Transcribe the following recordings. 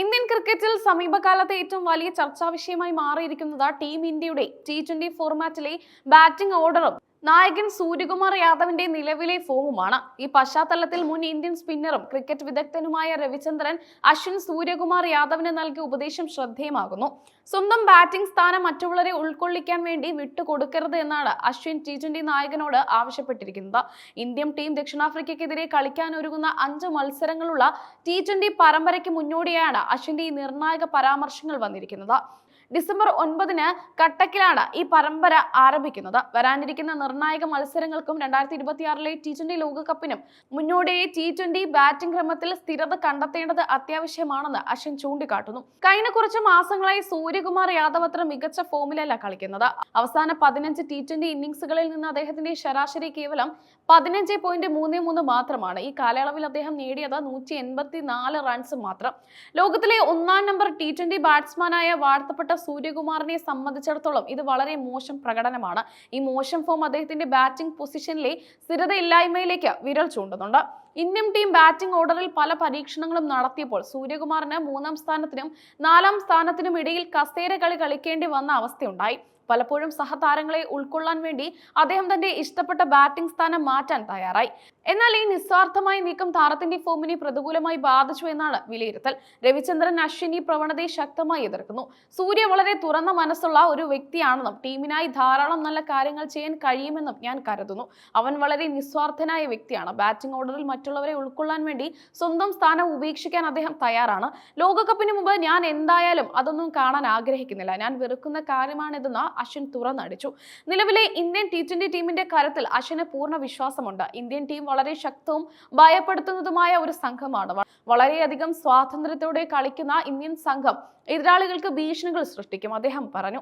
Indian ക്രിക്കറ്റിൽ സമീപകാലത്തെ ഏറ്റവും വലിയ ചർച്ചാ വിഷയമായി മാറിയിരിക്കുന്നത് ടീം ഇന്ത്യയുടെ ടി ട്വന്റി ഫോർമാറ്റിലെ ബാറ്റിംഗ് ഓർഡറും നായകൻ സൂര്യകുമാർ യാദവിന്റെ നിലവിലെ ഫോമുമാണ്. ഈ പശ്ചാത്തലത്തിൽ മുൻ ഇന്ത്യൻ സ്പിന്നറും ക്രിക്കറ്റ് വിദഗ്ധനുമായ രവിചന്ദ്രൻ അശ്വിൻ സൂര്യകുമാർ യാദവിന് നൽകിയ ഉപദേശം ശ്രദ്ധേയമാകുന്നു. സ്വന്തം ബാറ്റിംഗ് സ്ഥാനം മറ്റുള്ളവരെ ഉൾക്കൊള്ളിക്കാൻ വേണ്ടി വിട്ടുകൊടുക്കരുത് എന്നാണ് അശ്വിൻ ടി ട്വന്റി നായകനോട് ആവശ്യപ്പെട്ടിരിക്കുന്നത്. ഇന്ത്യൻ ടീം ദക്ഷിണാഫ്രിക്കയ്ക്കെതിരെ കളിക്കാനൊരുങ്ങുന്ന അഞ്ച് മത്സരങ്ങളുള്ള ടി ട്വന്റി പരമ്പരയ്ക്ക് മുന്നോടിയാണ് അശ്വിന്റെ ഈ നിർണായക പരാമർശങ്ങൾ വന്നിരിക്കുന്നത്. ഡിസംബർ ഒൻപതിന് കട്ടക്കിലാണ് ഈ പരമ്പര ആരംഭിക്കുന്നത്. വരാനിരിക്കുന്ന നിർണായക മത്സരങ്ങൾക്കും രണ്ടായിരത്തി ഇരുപത്തിയാറിലെ ടി ട്വന്റി ലോകകപ്പിനും മുന്നോടിയായി ടി ട്വന്റി ബാറ്റിംഗ് ക്രമത്തിൽ സ്ഥിരത കണ്ടെത്തേണ്ടത് അത്യാവശ്യമാണെന്ന് അശ്വിൻ ചൂണ്ടിക്കാട്ടുന്നു. കഴിഞ്ഞ കുറച്ച് മാസങ്ങളായി സൂര്യകുമാർ യാദവ് അത്ര മികച്ച ഫോമിലല്ല കളിക്കുന്നത്. അവസാന പതിനഞ്ച് ടി ട്വന്റി ഇന്നിംഗ്സുകളിൽ നിന്ന് അദ്ദേഹത്തിന്റെ ശരാശരി കേവലം പതിനഞ്ച് പോയിന്റ് മൂന്ന് മൂന്ന് മാത്രമാണ്. ഈ കാലയളവിൽ അദ്ദേഹം നേടിയത് നൂറ്റി എൺപത്തി നാല് റൺസ് മാത്രം. ലോകത്തിലെ ഒന്നാം നമ്പർ ടി ട്വന്റി ബാറ്റ്സ്മാനായ വാഴ്ത്തപ്പെട്ട സൂര്യകുമാറിനെ സംബന്ധിച്ചിടത്തോളം ഇത് വളരെ മോശം പ്രകടനമാണ്. ഈ മോശം ഫോം അദ്ദേഹത്തിന്റെ ബാറ്റിംഗ് പൊസിഷനിലെ സ്ഥിരതയില്ലായ്മയിലേക്ക് വിരൽ ചൂണ്ടുന്നുണ്ട്. ഇന്ത്യൻ ടീം ബാറ്റിംഗ് ഓർഡറിൽ പല പരീക്ഷണങ്ങളും നടത്തിയപ്പോൾ സൂര്യകുമാറിന് മൂന്നാം സ്ഥാനത്തിനും നാലാം സ്ഥാനത്തിനും ഇടയിൽ കസേര കളി കളിക്കേണ്ടി വന്ന അവസ്ഥയുണ്ടായി. പലപ്പോഴും സഹതാരങ്ങളെ ഉൾക്കൊള്ളാൻ വേണ്ടി അദ്ദേഹം തന്റെ ഇഷ്ടപ്പെട്ട ബാറ്റിംഗ് സ്ഥാനം മാറ്റാൻ തയ്യാറായി. എന്നാൽ ഈ നിസ്വാർത്ഥമായ നീക്കം താരത്തിന്റെ ഫോമിനെ പ്രതികൂലമായി ബാധിച്ചു എന്നാണ് വിലയിരുത്തൽ. രവിചന്ദ്രൻ അശ്വിൻ ഈ പ്രവണതയെ ശക്തമായി എതിർക്കുന്നു. സൂര്യ വളരെ തുറന്ന മനസ്സുള്ള ഒരു വ്യക്തിയാണെന്നും ടീമിനായി ധാരാളം നല്ല കാര്യങ്ങൾ ചെയ്യാൻ കഴിയുമെന്നും ഞാൻ കരുതുന്നു. അവൻ വളരെ നിസ്വാർത്ഥനായ വ്യക്തിയാണ്. ബാറ്റിംഗ് ഓർഡറിൽ മറ്റുള്ളവരെ ഉൾക്കൊള്ളാൻ വേണ്ടി സ്വന്തം സ്ഥാനം ഉപേക്ഷിക്കാൻ അദ്ദേഹം തയ്യാറാണ്. ലോകകപ്പിന് മുമ്പ് ഞാൻ എന്തായാലും അതൊന്നും കാണാൻ ആഗ്രഹിക്കുന്നില്ല. ഞാൻ വെറുക്കുന്ന കാര്യമാണിതെന്ന് അശ്വിൻ തുറന്നടിച്ചു. നിലവിലെ ഇന്ത്യൻ ടി ട്വന്റി ടീമിന്റെ കാര്യത്തിൽ അശ്വിന് പൂർണ വിശ്വാസമുണ്ട്. ഇന്ത്യൻ ടീം വളരെ ശക്തവും ഭയപ്പെടുത്തുന്നതുമായ ഒരു സംഘമാണ്. വളരെയധികം സ്വാതന്ത്ര്യത്തോടെ കളിക്കുന്ന ഇന്ത്യൻ സംഘം എതിരാളികൾക്ക് ഭീഷണികൾ സൃഷ്ടിക്കും അദ്ദേഹം പറഞ്ഞു.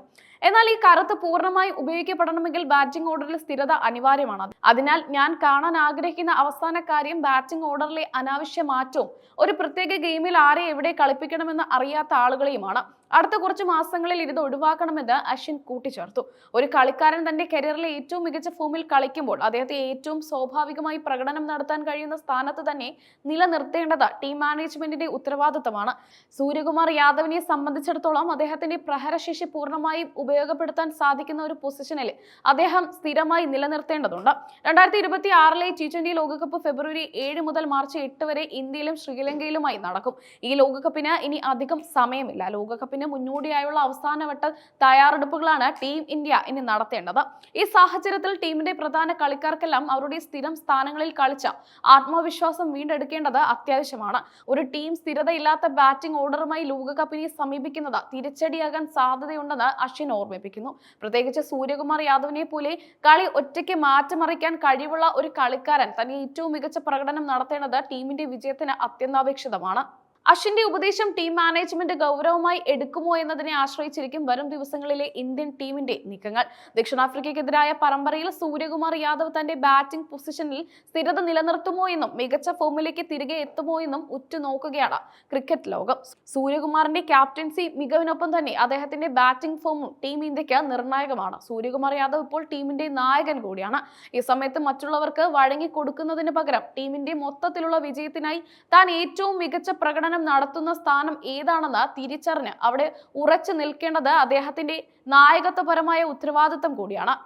എന്നാൽ ഈ കറുത്ത് പൂർണമായി ഉപയോഗിക്കപ്പെടണമെങ്കിൽ ബാറ്റിംഗ് ഓർഡറിൽ സ്ഥിരത അനിവാര്യമാണ്. അതിനാൽ ഞാൻ കാണാൻ ആഗ്രഹിക്കുന്ന അവസാന കാര്യം ബാറ്റിംഗ് ഓർഡറിലെ അനാവശ്യ മാറ്റവും ഒരു പ്രത്യേക ഗെയിമിൽ ആരെ എവിടെ കളിപ്പിക്കണമെന്ന് അറിയാത്ത ആളുകളെയുമാണ്. അടുത്ത കുറച്ച് മാസങ്ങളിൽ ഇത് ഒഴിവാക്കണമെന്ന് അശ്വിൻ കൂട്ടിച്ചേർത്തു. ഒരു കളിക്കാരൻ തന്റെ കരിയറിലെ ഏറ്റവും മികച്ച ഫോമിൽ കളിക്കുമ്പോൾ അദ്ദേഹത്തെ ഏറ്റവും സ്വാഭാവികമായി പ്രകടനം നടത്താൻ കഴിയുന്ന സ്ഥാനത്ത് തന്നെ നിലനിർത്തേണ്ടത് ടീം മാനേജ്മെന്റിന്റെ ഉത്തരവാദിത്തമാണ്. സൂര്യകുമാർ യാദവിനെ സംബന്ധിച്ചിടത്തോളം അദ്ദേഹത്തിന്റെ പ്രഹരശേഷി പൂർണമായും ഉപയോഗപ്പെടുത്താൻ സാധിക്കുന്ന ഒരു പൊസിഷനിൽ അദ്ദേഹം സ്ഥിരമായി നിലനിർത്തേണ്ടതുണ്ട്. രണ്ടായിരത്തി ഇരുപത്തി ആറിലെ ടി ട്വന്റി ലോകകപ്പ് ഫെബ്രുവരി ഏഴ് മുതൽ മാർച്ച് എട്ട് വരെ ഇന്ത്യയിലും ശ്രീലങ്കയിലുമായി നടക്കും. ഈ ലോകകപ്പിന് ഇനി അധികം സമയമില്ല. ലോകകപ്പിന് മുന്നോടിയായുള്ള അവസാനവട്ട തയ്യാറെടുപ്പുകളാണ് ടീം ഇന്ത്യ ഇനി നടത്തേണ്ടത്. ഈ സാഹചര്യത്തിൽ ടീമിന്റെ പ്രധാന കളിക്കാർക്കെല്ലാം അവരുടെ സ്ഥിരം സ്ഥാനങ്ങളിൽ കളിച്ച ആത്മവിശ്വാസം വീണ്ടെടുക്കേണ്ടത് അത്യാവശ്യമാണ്. ഒരു ടീം സ്ഥിരതയില്ലാത്ത ബാറ്റിംഗ് ഓർഡറുമായി ലോകകപ്പിനെ സമീപിക്കുന്നത് തിരിച്ചടിയാകാൻ സാധ്യതയുണ്ടെന്ന് അശ്വിൻ ഓർമ്മിപ്പിക്കുന്നു. പ്രത്യേകിച്ച് സൂര്യകുമാർ യാദവിനെ പോലെ കളി ഒറ്റയ്ക്ക് മാറ്റിമറിക്കാൻ കഴിവുള്ള ഒരു കളിക്കാരൻ തന്നെ ഏറ്റവും മികച്ച പ്രകടനം നടത്തേണ്ടത് ടീമിന്റെ വിജയത്തിന് അത്യന്താപേക്ഷിതമാണ്. അശ്വിന്റെ ഉപദേശം ടീം മാനേജ്മെന്റ് ഗൗരവമായി എടുക്കുമോ എന്നതിനെ ആശ്രയിച്ചിരിക്കും വരും ദിവസങ്ങളിലെ ഇന്ത്യൻ ടീമിന്റെ നീക്കങ്ങൾ. ദക്ഷിണാഫ്രിക്കയ്ക്കെതിരായ പരമ്പരയിൽ സൂര്യകുമാർ യാദവ് തന്റെ ബാറ്റിംഗ് പൊസിഷനിൽ സ്ഥിരത നിലനിർത്തുമോ എന്നും മികച്ച ഫോമിലേക്ക് തിരികെ എത്തുമോ എന്നും ഉറ്റുനോക്കുകയാണ് ക്രിക്കറ്റ് ലോകം. സൂര്യകുമാറിന്റെ ക്യാപ്റ്റൻസി മികവിനൊപ്പം തന്നെ അദ്ദേഹത്തിന്റെ ബാറ്റിംഗ് ഫോമും ടീം ഇന്ത്യയ്ക്ക് നിർണായകമാണ്. സൂര്യകുമാർ യാദവ് ഇപ്പോൾ ടീമിന്റെ നായകൻ കൂടിയാണ്. ഈ സമയത്ത് മറ്റുള്ളവർക്ക് വഴങ്ങി കൊടുക്കുന്നതിന് പകരം ടീമിന്റെ മൊത്തത്തിലുള്ള വിജയത്തിനായി താൻ ഏറ്റവും മികച്ച പ്രകടനം നടത്തുന്ന സ്ഥാനം ഏതാണെന്ന് തിരിച്ചറിഞ്ഞ് അവിടെ ഉറച്ചു നിൽക്കേണ്ടത് അദ്ദേഹത്തിന്റെ നായകത്വപരമായ ഉത്തരവാദിത്തം കൂടിയാണ്.